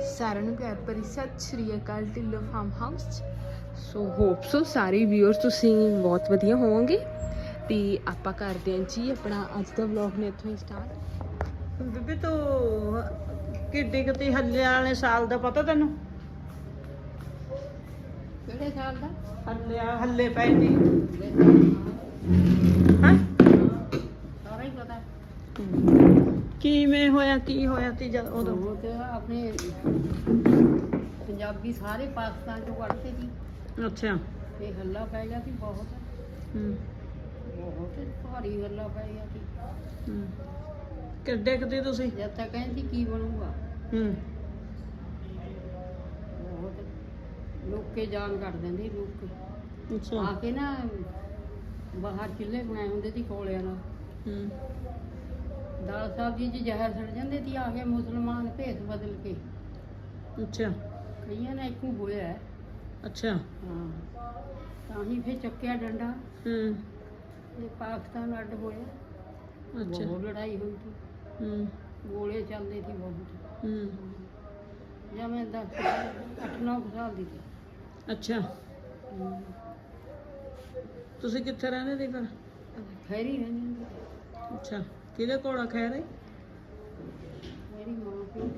ਸਾਰਿਆਂ ਨੂੰ ਪਿਆਰ ਭਰੀ Sat Sri Akal Dhillon farm house so hope so ਸਾਰੇ ਵਿਊਅਰਸ ਤੁਸੀਂ ਬਹੁਤ ਵਧੀਆ ਹੋਵੋਗੇ। ਤੇ ਆਪਾਂ ਕਰਦੇ ਹਾਂ ਜੀ ਆਪਣਾ ਅੱਜ ਦਾ ਵਲੌਗ ਨੇ ਇੱਥੋਂ ਹੀ ਸਟਾਰਟ ਬੀਬੀ ਤੂੰ ਕਿੱਡੀ ਕਿਤੇ ਹੱਲੇ ਵਾਲੇ ਸਾਲ ਦਾ ਪਤਾ ਤੈਨੂੰ? ਕਿਹੜੇ ਸਾਲ ਦਾ? ਹੱਲੇ ਹੱਲੇ ਪੈਂਦੀ ਹਾਂ ਸਾਰਾ ਹੀ ਪਤਾ ਕਿਵੇਂ ਹੋਇਆ ਕੀ ਹੋਇਆ ਤੀ ਜਦ ਉਦੋਂ? ਉਹ ਤੇ ਆਪਣੇ ਪੰਜਾਬੀ ਸਾਰੇ ਪਾਕਿਸਤਾਨ ਚੋਂ ਕੱਢਦੇ ਸੀ। ਅੱਛਾ। ਤੇ ਹੱਲਾ ਪੈ ਗਿਆ ਸੀ ਬਹੁਤ। ਹੂੰ। ਬਹੁਤ ਭਾਰੀ ਹੱਲਾ ਪੈ ਗਿਆ ਸੀ। ਹੂੰ। ਕਿੱਡੇ ਕਿਤੇ ਤੁਸੀਂ? ਜਦ ਤੱਕ ਕਹਿੰਦੀ ਕੀ ਬਣੂਗਾ। ਹੂੰ। ਬਹੁਤ ਲੋਕੇ ਜਾਨ ਕੱਢ ਦਿੰਦੇ ਲੋਕ। ਆ ਕੇ ਨਾ ਬਾਹਰ ਚੁੱਲ੍ਹੇ ਬਣਾਏ ਹੁੰਦੇ ਸੀ ਕੋਲਿਆਂ ਨਾਲ। ਹੂੰ। ਦਾਲ ਸਬਜ਼ੀ 'ਚ ਜ਼ਹਿਰ ਸੜ ਜਾਂਦੇ ਸੀ ਆ ਕੇ ਮੁਸਲਮਾਨ ਭੇਸ ਬਦਲ ਕੇ। ਅੱਛਾ। ਕਈਆਂ ਨੇ ਇੱਕੋ ਹੋਇਆ ਹੈ। ਅੱਛਾ। ਹਾਂ। ਤਾਂ ਹੀ ਫਿਰ ਚੱਕਿਆ ਡੰਡਾ। ਹੂੰ। ਤੇ ਪਾਕਿਸਤਾਨ ਅੱਡ ਹੋਇਆ ਅੱਛਾ। ਬਹੁਤ ਲੜਾਈ ਹੋਈ ਸੀ। ਹੂੰ। ਗੋਲੇ ਚੱਲਦੇ ਸੀ ਬਹੁਤ। ਹੂੰ। ਜਾਂ ਮੈਂ 10 ਅੱਠ 9 ਸਾਲ ਦੀ ਸੀ। ਅੱਛਾ। ਹਮ, ਤੁਸੀਂ ਕਿੱਥੇ ਰਹਿੰਦੇ ਸੀ ਫਿਰ? ਖੈਰੀ ਰਹਿੰਦੀ ਹੁੰਦੀ ਸੀ। ਅੱਛਾ। ਕਿਹਦੇ ਕੋਲ ਖੈਰ? ਹੈ ਮੇਰੀ ਮਾਂ ਪਿਓ।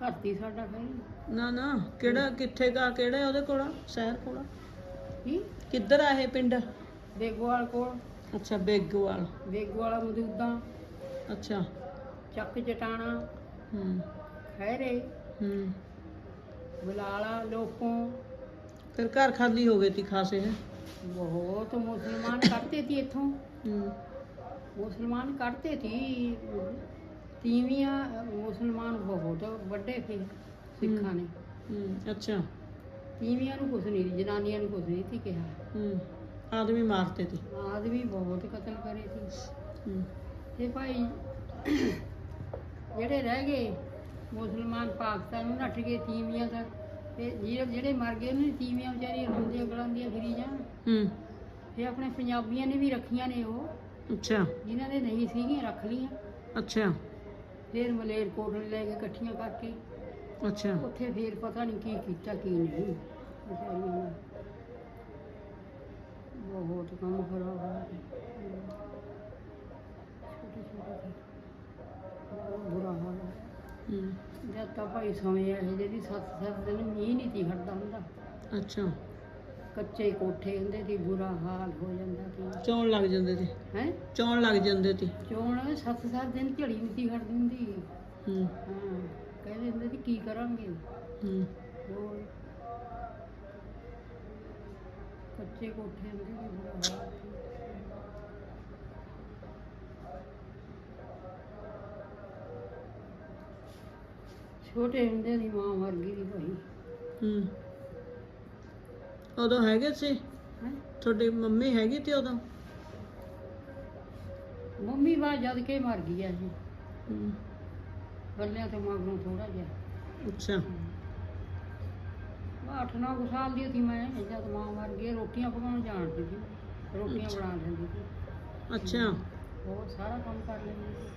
ਘਰਤੀ ਸਾਡਾ ਖੈਰੀ ਨਾ ਨਾ ਕਿਹੜਾ ਕਿੱਥੇ ਗਾ ਕਿਹੜਾ ਉਹਦੇ ਕੋਲ? ਸ਼ਹਿਰ ਕੋਲ? ਕੀ? ਕਿੱਧਰ ਆ ਇਹ ਪਿੰਡ? ਬੇਗੋਵਾਲ ਕੋਲ। ਅੱਛਾ ਬੇਗੋਵਾਲ। ਬੇਗੋਵਾਲਾ ਮਦੂਦਾ ਅੱਛਾ। ਚੱਕ ਚਟਾਣਾ ਹੂੰ। ਖੈਰੇ ਹੂੰ। ਬਲਾਲਾ ਲੋਕੋਂ। ਫਿਰ ਘਰ ਖਾਲੀ ਹੋ ਗਏ ਤੀ ਖਾਸੇ ਹੈ ਬਹੁਤ ਮੁਸਲਮਾਨ ਕੱਢਦੇ ਸੀ ਇੱਥੋਂ। ਹੂੰ। ਮੁਸਲਮਾਨ ਕੱਢਦੇ ਸੀ। ਤੀਵੀਆਂ ਮੁਸਲਮਾਨ ਬਹੁਤ ਵੱਡੇ ਸੀ ਸਿੱਖਾਂ ਨੇ। ਹੂੰ ਅੱਛਾ। ਤੀਵੀਆਂ ਨੂੰ ਕੁਛ ਨਹੀਂ ਜਨਾਨੀਆਂ ਨੂੰ ਕੁਛ ਨਹੀਂ ਸੀ ਕਿਹਾ। ਹੂੰ ਆਦਮੀ ਮਾਰਤੇ ਤੀ ਆਦਮੀ ਬਹੁਤ ਕਤਲ ਕਰੇ ਸੀ। ਹੂੰ। ਤੇ ਭਾਈ ਜਿਹੜੇ ਰਹਿ ਗਏ ਮੁਸਲਮਾਨ ਪਾਕਿਸਤਾਨ ਨੂੰ ਨੱਠ ਗਏ ਤੀਵੀਆਂ ਦਾ ਤੇ ਜਿਹੜੇ ਜਿਹੜੇ ਮਰ ਗਏ ਉਹਨਾਂ ਦੀ ਤੀਵੀਆਂ ਵਿਚਾਰੀਆਂ ਰੋਂਦੀਆਂ ਗਲਾਉਂਦੀਆਂ ਫਿਰੀ ਜਾਣ ਹੂੰ। ਤੇ ਆਪਣੇ ਪੰਜਾਬੀਆਂ ਨੇ ਵੀ ਰੱਖੀਆਂ ਨੇ ਉਹ। ਅੱਛਾ। ਜਿਨ੍ਹਾਂ ਦੇ ਨਹੀਂ ਸੀਗੀਆਂ ਰੱਖ ਲੀਆਂ ਅੱਛਾ। ਫਿਰ ਮਲੇਰ ਕੋਟਲੇ ਲੈ ਕੇ ਇਕੱਠੀਆਂ ਕਰਕੇ ਅੱਛਾ। ਉੱਥੇ ਫਿਰ ਪਤਾ ਨਹੀਂ ਕੀ ਕੀਤਾ ਕੀ ਨਹੀਂ। ਵਿਚਾਰੀਆਂ ਨੇ ਬਹੁਤ ਕੰਮ ਖਰਾਬ ਹੋਇਆ ਛੋਟੇ ਛੋਟੇ ਬਹੁਤ ਬੁਰਾ ਹਾਲ ਹੈ ਹੂੰ। ਜਦ ਤਾਂ ਭਾਈ ਸਮੇਂ ਇਹ ਜਿਹਦੀ ਸੱਤ ਸੱਤ ਦਿਨ ਮੀਂਹ ਨਹੀਂ ਤੀ ਹਟਦਾ ਹੁੰਦਾ। ਅੱਛਾ। ਕੱਚੇ ਕੋਠੇ ਹੁੰਦੇ ਸੀ ਬੁਰਾ ਹਾਲ ਹੋ ਜਾਂਦਾ ਸੀ। ਚੌਣ ਲੱਗ ਜਾਂਦੇ ਤੇ ਹੈ? ਚੌਣ ਲੱਗ ਜਾਂਦੇ ਤੇ ਚੋਣ ਸੱਤ ਸੱਤ ਦਿਨ ਝੜੀ ਨਹੀਂ ਤੀ ਹਟਦੀ ਹੁੰਦੀ ਹੂੰ। ਹਾਂ ਕਹਿੰਦੇ ਹੁੰਦੇ ਸੀ ਕੀ ਕਰਾਂਗੇ? ਹੂੰ। ਹੋਰ? ਕੱਚੇ ਕੋਠੇ ਹੁੰਦੇ ਸੀ ਬੁਰਾ ਹਾਲ ਸੀ। ਛੋਟੇ ਹੁੰਦੇ ਦੀ ਮਾਂ ਮਰ ਗਈ ਸੀ ਭਾਈ। ਹੂੰ। ਉਦੋਂ ਹੈਗੇ ਸੀ? ਹੈਂ? ਤੁਹਾਡੀ ਮੰਮੀ ਹੈਗੀ ਤੇ ਉਦੋਂ? ਮੰਮੀ ਬਾਅਦ ਜਦ ਕੇ ਮਰ ਗਈ ਆ ਜੀ। ਹੂੰ। ਬੱਲਿਆਂ ਤੋਂ ਮਗਰੋਂ ਥੋੜਾ ਜਿਹਾ। ਅੱਛਾ। ਮੈਂ ਅੱਠ ਨੌ ਕੁ ਸਾਲ ਦੀ ਸੀ ਮੈਂ ਜਦ ਮਾਂ ਮਰ ਗਈ ਰੋਟੀਆਂ ਪਕਾਉਣ ਜਾਣਦੀ ਸੀ। ਰੋਟੀਆਂ। ਬਣਾ ਲੈਂਦੀ ਸੀ। ਅੱਛਾ। ਬਹੁਤ ਸਾਰਾ ਕੰਮ ਕਰ ਲੈਂਦੀ ਸੀ।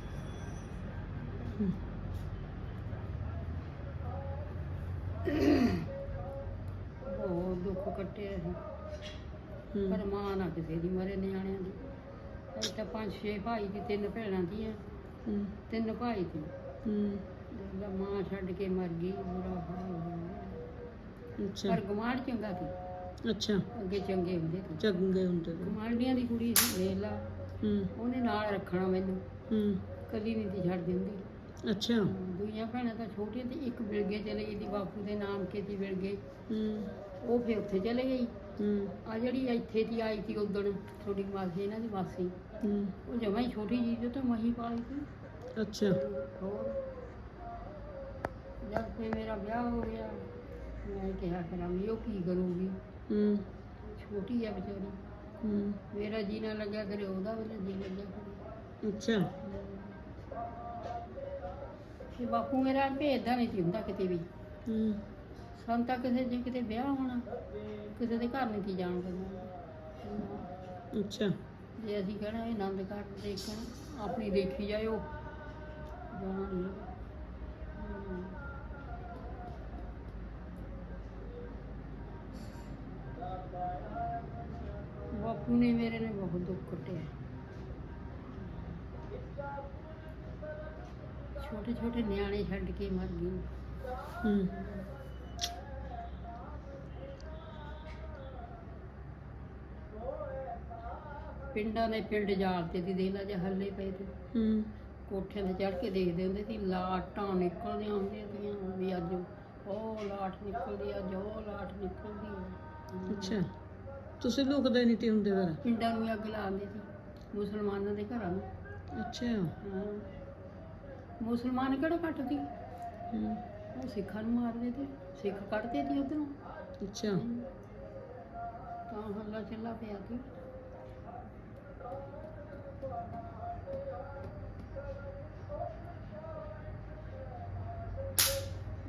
ਹੂੰ ਬਹੁਤ ਦੁੱਖ ਕੱਟਿਆ ਸੀ ਪਰ ਮਾਂ ਨਾ ਕਿਸੇ ਦੀ ਮਰੇ ਨਿਆਣਿਆਂ ਦੀ। ਅਸੀਂ ਤਾਂ ਪੰਜ ਛੇ ਭਾਈ ਦੀ ਤਿੰਨ ਭੈਣਾਂ ਦੀਆਂ ਹੂੰ। ਤਿੰਨ ਭਾਈ ਸੀ। ਹੂੰ। ਜਦੋਂ ਮਾਂ ਛੱਡ ਕੇ ਮਰ ਗਈ ਬੁਰਾ ਹਾਲ ਹੋ ਗਿਆ। ਅੱਛਾ। ਪਰ ਗਮਾਂਡ ਚੰਗਾ ਸੀ। ਅੱਛਾ। ਅੱਗੇ ਚੰਗੇ ਹੁੰਦੇ ਸੀ। ਚੰਗੇ ਹੁੰਦੇ ਗਮਾਂਡੀਆਂ ਦੀ ਕੁੜੀ ਸੀ ਵੇਖ ਲਾ। ਹੂੰ। ਉਹਨੇ ਨਾਲ ਰੱਖਣਾ ਮੈਨੂੰ। ਹੂੰ। ਕਦੀ ਨਹੀਂ ਤੀ ਛੱਡ ਦਿੰਦੀ। ਅੱਛਾ। ਦੂਜੀਆਂ ਭੈਣਾਂ ਤਾਂ ਛੋਟੀਆਂ ਤੇ ਇੱਕ ਬਿਲਗੇ ਚਲੇ ਗਈ ਦੀ ਬਾਪੂ ਦੇ ਨਾਮ ਕੇ ਬਿਲਗੇ ਹੂੰ। ਉਹ ਫਿਰ ਉੱਥੇ ਚਲੇ ਗਈ। ਹੂੰ। ਆ ਜਿਹੜੀ ਇੱਥੇ ਦੀ ਆਈ ਸੀ ਉਦਣ ਛੋਟੀ ਮਾਸੀ ਇਹਨਾਂ ਦੀ ਮਾਸੀ। ਹੂੰ। ਉਹ ਜਮਾਂ ਹੀ ਛੋਟੀ ਜੀ ਜੋ ਤਾਂ ਮਹੀ ਪਾਲੀ ਸੀ। ਅੱਛਾ। ਹੋਰ। ਜਦ ਤੇ ਮੇਰਾ ਵਿਆਹ ਹੋ ਗਿਆ ਮੈਂ ਕਿਹਾ ਕਰਾਂਗੀ ਉਹ ਕੀ ਕਰੂਗੀ? ਹੂੰ। ਛੋਟੀ ਆ ਵਿਚਾਰੀ। ਹੂੰ। ਮੇਰਾ ਜੀ ਨਾ ਲੱਗਿਆ ਕਰੇ ਉਹਦਾ ਵੀ ਨਾ ਜੀ ਲੱਗਿਆ ਕਰੇ। ਅੱਛਾ। ਤੇ ਬਾਪੂ ਮੇਰਾ ਭੇਜਦਾ ਨਹੀਂ ਸੀ ਹੁੰਦਾ ਕਿਤੇ ਵੀ। ਹੂੰ। ਸਾਨੂੰ ਤਾਂ ਕਿਸੇ ਜੇ ਕਿਤੇ ਵਿਆਹ ਹੋਣਾ ਕਿਸੇ ਦੇ ਘਰ ਨਹੀਂ ਸੀ ਜਾਣ ਦਿੰਦੇ ਜੇ ਅਸੀਂ ਕਹਿਣਾ ਇਹ ਆਨੰਦ ਘਾਟ ਦੇਖਣਾ ਆਪਣੀ ਦੇਖੀ ਜਾਇਓ ਬਾਪੂ ਨੇ ਮੇਰੇ ਨੇ ਬਹੁਤ ਦੁੱਖ ਕੱਟਿਆ। ਛੋਟੇ ਛੋਟੇ ਨਿਆਣੇ ਛੱਡ ਕੇ ਮਰ ਗਏ ਹੂੰ ਪਿੰਡਾਂ ਦੇ ਪਿੰਡ ਤੇ ਦੀ ਦੇਖ ਲਾ ਜੇ ਹੱਲੇ ਪਏ ਤੇ। ਹੂੰ। ਕੋਠਿਆਂ ਤੇ ਚੜ ਕੇ ਦੇਖਦੇ ਹੁੰਦੇ ਸੀ ਲਾਟਾਂ ਨਿਕਲਦੀਆਂ ਹੁੰਦੀਆਂ ਸੀਗੀਆਂ ਵੀ ਅੱਜ ਉਹ ਲਾਟ ਨਿਕਲਦੀ ਅੱਜ ਉਹ ਲਾਟ ਨਿਕਲਦੀ ਆ। ਅੱਛਾ। ਤੁਸੀਂ ਲੁਕਦੇ ਨਹੀਂ ਤੀ ਹੁੰਦੇ ਫਿਰ? ਪਿੰਡਾਂ ਨੂੰ ਅੱਗ ਲਾਉਂਦੇ ਸੀ ਮੁਸਲਮਾਨਾਂ ਦੇ ਘਰਾਂ ਨੂੰ। ਅੱਛਾ। ਹਾਂ। ਮੁਸਲਮਾਨ ਕਿਹੜਾ ਕੱਟਦੀ ਹੂੰ। ਉਹ ਸਿੱਖਾਂ ਨੂੰ ਮਾਰਦੇ ਤੇ ਸਿੱਖ ਕੱਢਦੇ ਸੀ ਉਧਰੋਂ। ਅੱਛਾ। ਤਾਂ ਹੱਲਾ ਚੱਲਾ ਪਿਆ ਸੀ।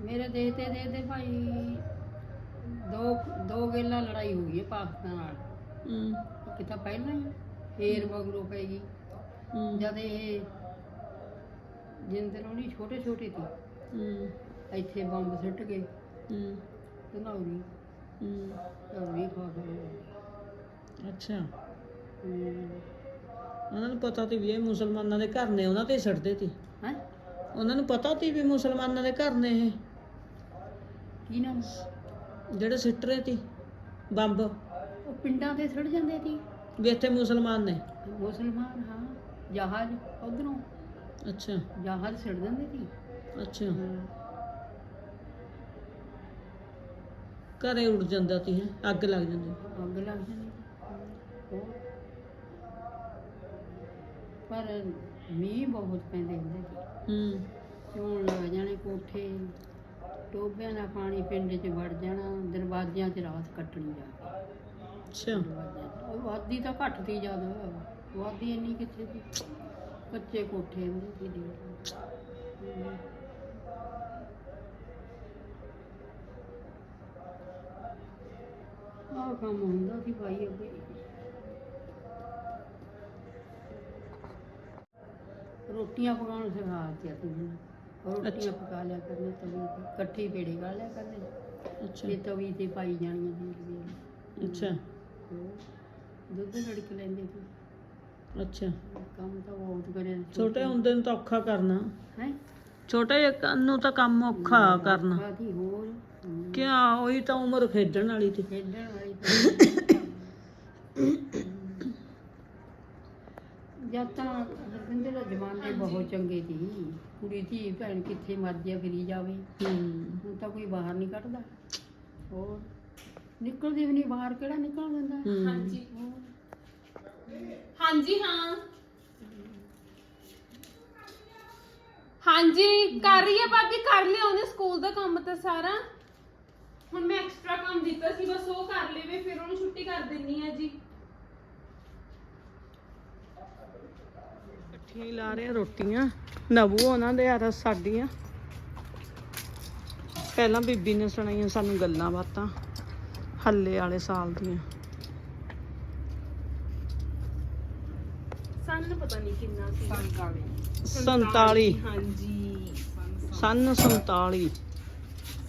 ਮੇਰੇ ਦੇਖਦੇ ਦੇਖਦੇ ਭਾਈ ਦੋ ਦੋ ਗੇਲਾ ਲੜਾਈ ਹੋ ਗਈ ਹੈ ਪਾਕਿਸਤਾਨ ਨਾਲ। ਹੂੰ। ਕਿਤਾ ਪਹਿਲਾਂ ਹੀ ਫੇਰ ਮਗਰੋਂ ਪੈ ਗਈ। ਹੂੰ। ਜਦ ਇਹ ਜਿੰਦਰ ਉਹਨੀ ਛੋਟੇ ਛੋਟੇ ਸੀ। ਹੂੰ। ਇੱਥੇ ਬੰਬ ਸਿੱਟ ਗਏ। ਹੂੰ। ਧਨੌਰੀ ਹੂੰ। ਧਨੌਰੀ ਖਾ ਗਏ ਅੱਛਾ। ਹਮ, ਉਹਨਾਂ ਨੂੰ ਪਤਾ ਤੀ ਵੀ ਇਹ ਮੁਸਲਮਾਨਾਂ ਦੇ ਘਰ ਨੇ ਉਹਨਾਂ ਤੇ ਛੱਡਦੇ ਤੀ। ਹੈਂ? ਉਹਨਾਂ ਨੂੰ ਪਤਾ ਤੀ ਵੀ ਮੁਸਲਮਾਨਾਂ ਦੇ ਘਰ ਨੇ ਇਹ। ਕੀ ਨਾਮ? ਜਿਹੜੇ ਸਿੱਟ ਰਹੇ ਤੀ ਬੰਬ। ਉਹ ਪਿੰਡਾਂ ਤੇ ਸੜ ਜਾਂਦੇ ਸੀ ਵੀ ਇੱਥੇ ਮੁਸਲਮਾਨ ਨੇ। ਮੁਸਲਮਾਨ ਹਾਂ। ਜਹਾਜ਼ ਉਧਰੋਂ ਅੱਛਾ। ਜਹਾਜ਼ ਸੜ ਜਾਂਦੇ ਸੀ ਅੱਛਾ। ਘਰੇ ਉੱਡ ਜਾਂਦਾ ਤੀ ਹੈ। ਅੱਗ ਲੱਗ ਜਾਂਦੀ। ਅੱਗ ਲੱਗ ਜਾਂਦੀ ਸੀ। ਹੋਰ। ਪਰ ਮੀਂਹ ਬਹੁਤ ਪੈਂਦੇ ਹੁੰਦੇ ਸੀ ਹੂੰ ਚੋਣ ਲੱਗ ਜਾਣੇ ਕੋਠੇ ਟੋਬਿਆਂ ਦਾ ਪਾਣੀ ਪਿੰਡ 'ਚ ਵੜ ਜਾਣਾ ਦਰਵਾਜ਼ਿਆਂ 'ਚ ਰਾਤ ਕੱਟਣੀ ਜਾ ਕੇ ਅੱਛਾ ਦਰਵਾਜ਼ਿਆਂ 'ਚ। ਉਹ ਵਾਦੀ ਤਾਂ ਘੱਟ ਤੀ ਜ਼ਿਆਦਾ ਵਾਦੀ ਇੰਨੀ ਕਿੱਥੇ ਸੀ ਕੱਚੇ ਕੋਠੇ ਹੁੰਦੇ ਸੀ। ਹਮ। ਆਹ ਕੰਮ ਹੁੰਦਾ ਸੀ ਭਾਈ ਅੱਗੇ ਰੋਟੀਆਂ ਪਕਾਉਣ ਸਿਖਾ ਦਿੱਤੀਆਂ ਮੈਨੂੰ ਰੋਟੀਆਂ। ਪਕਾ ਲਿਆ ਕਰਨੇ ਤਵੀ ਤੇ। ਇਕੱਠੀ ਪੇੜੇ ਗਾ ਲਿਆ ਕਰਨੇ। ਅੱਛਾ। ਤੇ ਤਵੀ ਤੇ ਪਾਈ ਜਾਣੀਆਂ ਸੀ ਅੱਛਾ। ਦੁੱਧ ਰੜਕ ਲੈਂਦੇ ਸੀ। ਅੱਛਾ। ਕੰਮ ਤਾਂ ਬਹੁਤ ਕਰਿਆ ਛੋਟੇ ਹੁੰਦੇ ਨੂੰ ਤਾਂ ਔਖਾ ਕਰਨਾ। ਹੈ? ਛੋਟੇ ਨੂੰ ਤਾਂ ਕੰਮ ਔਖਾ ਕਰਨਾ। ਹੋਰ? ਕਿਆ ਉਹੀ ਤਾਂ ਉਮਰ ਖੇਡਣ ਵਾਲੀ ਤੀ ਖੇਡਣ ਵਾਲੀ ਤਾਂ- ਜਦ ਤਾਂ ਦਾ ਜਮਾਨੇ ਬਹੁਤ ਚੰਗੇ ਸੀ। ਕੁੜੀ ਧੀ ਭੈਣ ਕਿੱਥੇ ਮਰਜ਼ੀ ਫਿਰੀ ਜਾਵੇ। ਹੂੰ। ਹੁਣ ਤਾਂ ਕੋਈ ਬਾਹਰ ਨਹੀਂ ਕੱਢਦਾ। ਹੋਰ? ਨਿਕਲਦੀ ਵੀ ਨਹੀਂ ਬਾਹਰ ਕਿਹੜਾ ਨਿਕਲ ਹੂੰ। ਹਾਂਜੀ। ਹਾਂਜੀ ਹਾਂ। ਹਾਂਜੀ ਕਰ ਰਹੀ ਹੈ ਭਾਬੀ ਕਰ ਲਿਆ ਉਹਨੇ ਸਕੂਲ ਦਾ ਕੰਮ ਤਾਂ ਸਾਰਾ। ਹੁਣ ਮੈਂ ਐਕਸਟਰਾ ਕੰਮ ਦਿੱਤਾ ਸੀ ਬਸ ਉਹ ਕਰ ਲੇਵੇ ਫਿਰ ਉਹਨੂੰ ਛੁੱਟੀ ਕਰ ਦਿੰਨੀ ਆ ਜੀ। ਇਕੱਠੀਆਂ ਹੀ ਲਾ ਰਹੇ ਆ ਰੋਟੀਆਂ। ਨਵੂ ਉਹਨਾਂ ਦੇ ਯਾਰ ਸਾਡੀਆਂ। ਪਹਿਲਾਂ ਬੀਬੀ ਨੇ ਸੁਣਾਈਆਂ ਸਾਨੂੰ ਗੱਲਾਂ ਬਾਤਾਂ ਹੱਲੇ ਵਾਲੇ ਸਾਲ ਦੀਆਂ। ਸਾਨੂੰ ਪਤਾ ਨਹੀਂ ਕਿੰਨਾ ਸੀ। 47 ਹਾਂਜੀ ਸਨ 47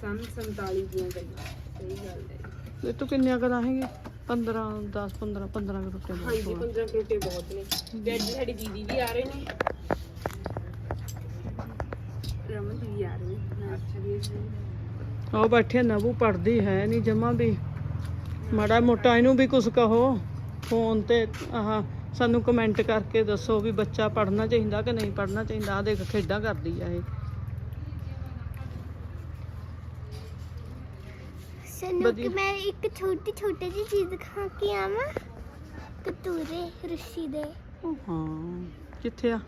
ਸਨ 47 ਦੀਆਂ ਗੱਲਾਂ ਸਹੀ ਗੱਲ ਹੈ। ਇਹ ਤੂੰ ਕਿੰਨੀਆਂ ਕਰਾਂਗੇ 15 10 15 15 ਰੁਪਏ ਹਾਂਜੀ 15 ਰੁਪਏ ਬਹੁਤ ਨੇ। ਤੇ ਅੱਜ ਸਾਡੀ ਦੀਦੀ ਵੀ ਆ ਰਹੇ ਨੇ। ਰਮਨ ਦੀਦੀ ਆ ਰਹੇ ਨੇ। ਅੱਛਾ ਉਹ ਬੈਠੇ ਨਵੂ ਪੜਦੀ ਹੈ ਨਹੀਂ ਜਮਾ ਵੀ। ਮਾੜਾ ਮੋਟਾ ਇਹਨੂੰ ਵੀ ਕੁਝ ਕਹੋ। ਫੋਨ ਤੇ ਆਹ ਸਾਨੂੰ ਕਮੈਂਟ ਕਰਕੇ ਦੱਸੋ ਵੀ ਬੱਚਾ ਪੜਨਾ ਚਾਹੀਦਾ ਕਿ ਨਹੀਂ ਪੜਨਾ ਚਾਹੀਦਾ। ਆ ਦੇਖ ਖੇਡਾਂ ਕਰਦੀ ਆ ਇਹ। ਵਧੀਆ। ਕਿ ਮੈਂ ਇੱਕ ਛੋਟੀ ਛੋਟੀ ਜਿਹੀ ਚੀਜ਼ ਖਾ ਕੇ ਆਵਾਂ। ਕਤੂਰੇ ਰੱਸੀ ਦੇ। ਹਾਂ ਕਿੱਥੇ ਆ?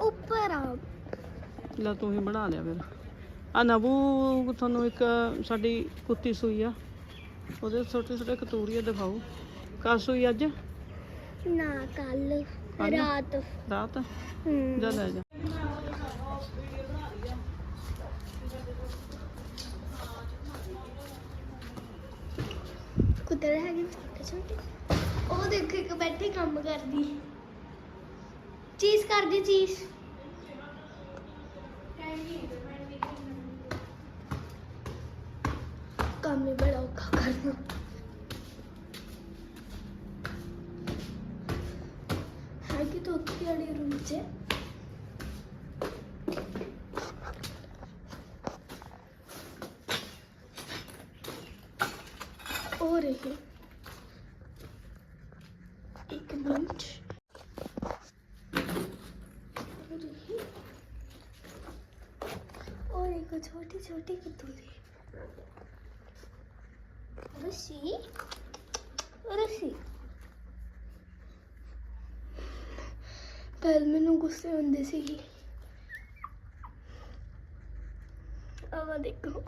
ਉੱਪਰ ਆ। ਲੈ ਤੂੰ ਹੀ ਬਣਾ ਲਿਆ ਫਿਰ। ਆ ਨਵੂ ਤੁਹਾਨੂੰ ਇੱਕ ਸਾਡੀ ਕੁੱਤੀ ਸੂਈ ਆ। ਉਹਦੇ ਛੋਟੇ ਛੋਟੇ ਕਤੂਰੀਏ ਦਿਖਾਓ। ਕਾ ਸੂਈ ਅੱਜ? ਨਾ ਕੱਲ? ਰਾਤ। ਰਾਤ? ਹੂੰ। ਜਾ ਲੈ ਜਾ। ਕੁਦਰ ਹੈਗੀ ਛੋਟੇ ਛੋਟੇ। ਉਹ ਦੇਖੋ, ਇੱਕ ਬੈਠੀ ਕੰਮ ਕਰਦੀ। ਚੀਜ਼ ਕਰਦੀ ਚੀਜ਼। ਕੰਮ ਹੀ ਬੜਾ ਔਖਾ ਕਰਨਾ। ਹੈ ਕਿ ਤੋਕੀ ਵਾਲੀ ਰੂਮ 'ਚ। ਦੇਖੋ ਛੋਟੀ ਛੋਟੀ ਕਿੱਥੋਂ ਦੀ। ਰਸੀ? ਰਸੀ। ਪਹਿਲ ਮੈਨੂੰ ਗੁੱਸੇ ਹੁੰਦੇ ਸੀ ਆਵਾ ਦੇਖੋ।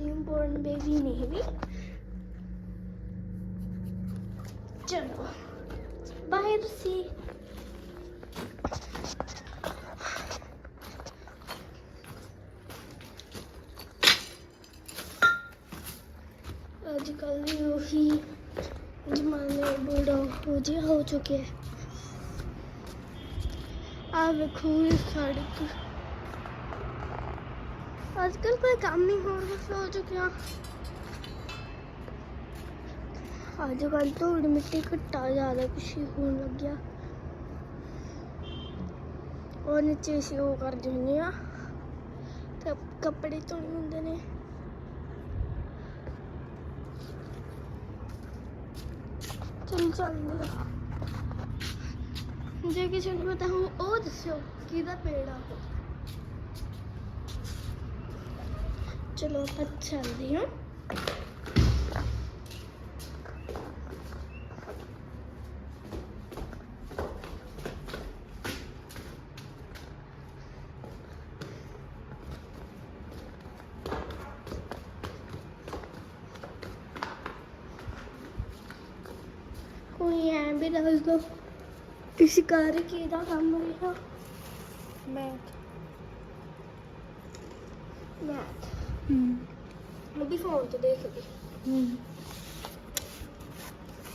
ਨਿਊਬੋਰਨ ਬੇਬੀ ਨਹੀਂ ਵੀ चलो बाय सी आजकल यही जमाने बूढ़ा हो जी हो चुके हैं ਆ ਵੇਖੋ ਇਹ ਸੜਕ ਅੱਜ ਕੱਲ ਕੋਈ ਕੰਮ ਨਹੀਂ ਹੋਰ ਮਸਲਾ ਹੋ ਚੁੱਕਿਆ ਅੱਜ ਕੱਲ ਧੂੜ ਮਿੱਟੀ ਘਟਾ ਜ਼ਿਆਦਾ ਕੁਸ਼ੀ ਹੋਣ ਲੱਗਿਆ। ਉਹ ਨੀਚੇ ਸੀ, ਉਹ ਕਰ ਦਿੰਦੀ ਆ। ਤੇ ਕੱਪੜੇ ਧੋਣੇ ਹੁੰਦੇ ਨੇ। ਚਲ ਚੱਲਦੇ ਜੇ ਕਿਸੇ ਨੂੰ ਪਤਾ ਹੋ ਉਹ ਦੱਸਿਓ, ਕਿਹਦਾ ਪੇੜ ਆ? ਚਲੋ ਆਪਾਂ ਚੱਲਦੇ ਹਾਂ।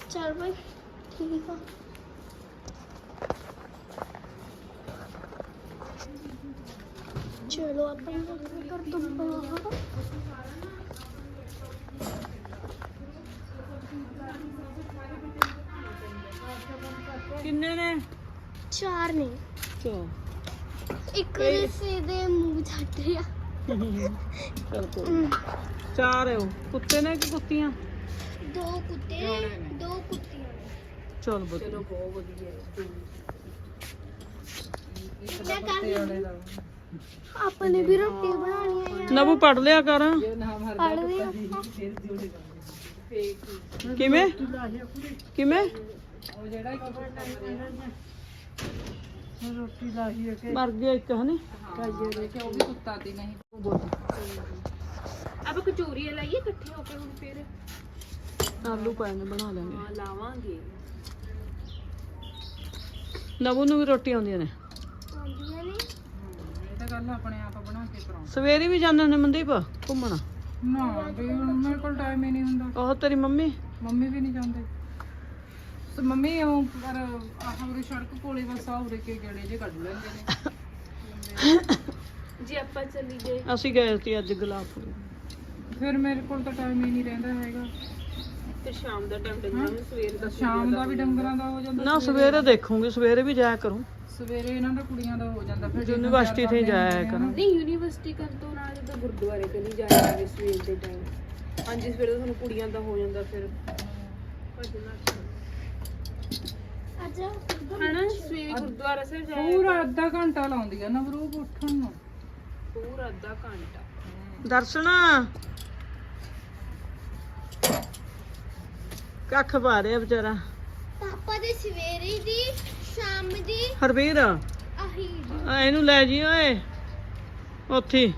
ਚਲ ਬਈ ਠੀਕ ਆ। ਚਲੋ ਆਪਾਂ ਨੂੰ ਕਿੰਨੇ ਨੇ? ਚਾਰ ਨੇ। ਚੋ ਇੱਕ ਰਿਸੇ ਦੇ ਮੂੰਹ ਛੱਡ ਰਿਹਾ। ਚਲ ਕੋਈ ਚਾਰ ਹੈ ਉਹ। ਕੁੱਤੇ ਨੇ ਕਿ ਕੁੱਤੀਆਂ? ਦੋ ਕੁੱਤੇ ਦੋ ਕੁੱਤੀਆਂ ਚਲ ਬਤ ਮੈਂ ਕਰ ਆਪਾਂ ਨੇ ਵੀ ਰੋਟੀ ਬਣਾਉਣੀ ਹੈ ਨਬੂ ਪੜ ਲਿਆ ਕਰ। ਪੜਦੇ ਆ ਕਿਵੇਂ? ਕਿਵੇਂ? ਮਰ ਗਿਆ ਇੱਕ ਹਨੇ? ਆਪਾਂ ਕਚੋਰੀਆਂ ਲਾਈਏ ਇਕੱਠੇ ਹੋ ਕੇ ਹੁਣ ਫਿਰ। ਆਲੂ ਪਾਏ ਨੇ ਬਣਾ ਲਾਂਗੇ ਹਾਂ ਲਾਵਾਂਗੇ। ਨਬੂ ਨੂੰ ਵੀ ਰੋਟੀ ਆਉਂਦੀਆਂ ਨੇ। ਆਉਂਦੀਆਂ ਨੇ। ਸਵੇਰੇ ਵੀ ਜਾਂਦੇ ਨੇ ਮਨਦੀਪ ਘੁੰਮਣ? ਨਾ ਵੀ ਹੁਣ ਮੇਰੇ ਕੋਲ ਟਾਈਮ ਹੀ ਨਹੀਂ ਹੁੰਦਾ। ਉਹ ਤੇਰੀ ਮੰਮੀ? ਮੰਮੀ ਵੀ ਨਹੀਂ ਜਾਂਦੇ। ਤੇ ਮੰਮੀ ਉਹ ਪਰ ਆਹ ਉਰੇ ਸੜਕ ਕੋਲੇ ਬਸ ਆ ਉਰੇ ਕੇ ਗੇੜੇ ਜੇ ਕੱਢ ਲੈਂਦੇ ਨੇ। ਜੇ ਆਪਾਂ ਚੱਲੀ ਜੇ ਅਸੀਂ ਗਏ ਸੀ ਅੱਜ ਗੁਲਾਬਪੁਰ। ਫਿਰ ਮੇਰੇ ਕੋਲ ਤਾਂ ਟਾਈਮ ਹੀ ਨਹੀਂ ਰਹਿੰਦਾ ਹੈਗਾ। ਫਿਰ ਸ਼ਾਮ ਦਾ ਟਾਈਮ ਲੱਗਣਾ ਸਵੇਰ ਦਾ ਸ਼ਾਮ ਦਾ ਵੀ ਡੰਗਰਾਂ ਦਾ ਹੋ ਜਾਂਦਾ ਨਾ ਸਵੇਰੇ ਦੇਖੂਗੀ ਸਵੇਰੇ ਵੀ ਜਾਇਆ ਕਰੂੰ। ਸਵੇਰੇ ਇਹਨਾਂ ਦਾ ਕੁੜੀਆਂ ਦਾ ਹੋ ਜਾਂਦਾ ਫਿਰ ਜਦੋਂ ਯੂਨੀਵਰਸਿਟੀ ਤੇ ਜਾਇਆ ਕਰਾਂ। ਨਹੀਂ ਯੂਨੀਵਰਸਿਟੀ ਕਰਨ ਤੋਂ ਨਾਲ ਜਦੋਂ ਗੁਰਦੁਆਰੇ ਤੇ ਨਹੀਂ ਜਾਇਆ ਸਵੇਰ ਦੇ ਟਾਈਮ ਹਾਂਜੀ ਸਵੇਰ ਦਾ ਤੁਹਾਨੂੰ ਕੁੜੀਆਂ ਦਾ ਹੋ ਜਾਂਦਾ ਫਿਰ। ਭਜਨਾ ਅੱਜ ਹਨਾ ਸਵੇਰੇ ਗੁਰਦੁਆਰਾ ਸਾਹਿਬ ਜਾਇਆ ਪੂਰਾ ਅੱਧਾ ਘੰਟਾ ਲਾਉਂਦੀ ਆ ਨਵਰੂਪ ਉੱਠਣ ਨੂੰ। ਪੂਰਾ ਅੱਧਾ ਘੰਟਾ। ਦਰਸ਼ਨ। ਕੱਖ ਪਾ ਰਿਹਾ ਵਿਚਾਰਾ। ਪਾਪਾ ਦੇ ਸਵੇਰੇ ਦੀ ਸ਼ਾਮ ਦੀ ਹਰਵੀਰ ਆਹੀ ਆ ਇਹਨੂੰ ਲੈ ਜੀ ਓਏ ਉੱਥੇ।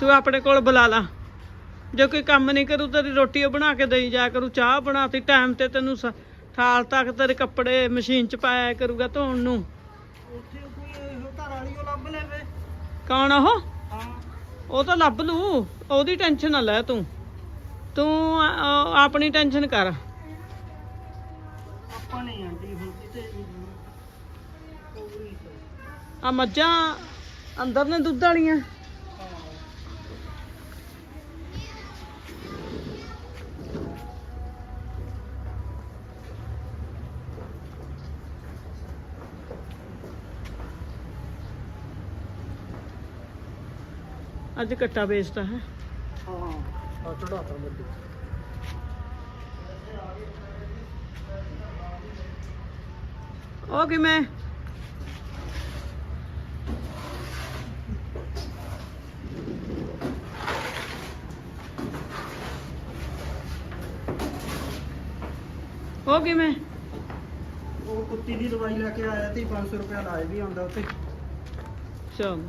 ਤੂੰ ਆਪਣੇ ਕੋਲ ਬੁਲਾ ਲਾ। ਜੇ ਕੋਈ ਕੰਮ ਨਹੀਂ ਕਰੂ ਤੇਰੀ ਰੋਟੀ ਉਹ ਬਣਾ ਕੇ ਦੇਈ ਜਾ ਕਰੂ ਚਾਹ ਬਣਾਤੀ ਟਾਈਮ ਤੇ ਤੈਨੂੰ ਸ- ਠਾਲ ਤੱਕ ਤੇਰੇ ਕੱਪੜੇ ਮਸ਼ੀਨ ਚ ਪਾਇਆ ਕਰੂਗਾ ਧੋਣ ਨੂੰ। ਕੌਣ ਉਹ? ਉਹ ਤਾਂ ਲੱਭ ਲੂ ਉਹਦੀ ਟੈਨਸ਼ਨ ਨਾ ਲੈ ਤੂੰ। ਤੂੰ ਆ- ਆ- ਆਪਣੀ ਟੈਨਸ਼ਨ ਕਰ। ਆ ਮੱਝਾਂ ਅੰਦਰ ਨੇ ਦੁੱਧ ਵਾਲੀਆਂ। ਅੱਜ ਕੱਟਾ ਵੇਚਦਾ ਹੈ। ਹਾਂ ਆ ਚੜਾਤਾ ਮੰਡੀ ਉਹ ਕਿਵੇਂ? ਉਹ ਕਿਵੇਂ? ਉਹ ਕੁੱਤੀ ਦੀ ਦਵਾਈ ਲੈ ਕੇ ਆਇਆ ਤੇ 500 ਰੁਪਇਆ ਲਾਏ ਵੀ ਆਉਂਦਾ ਉੱਥੇ। ਚਲ।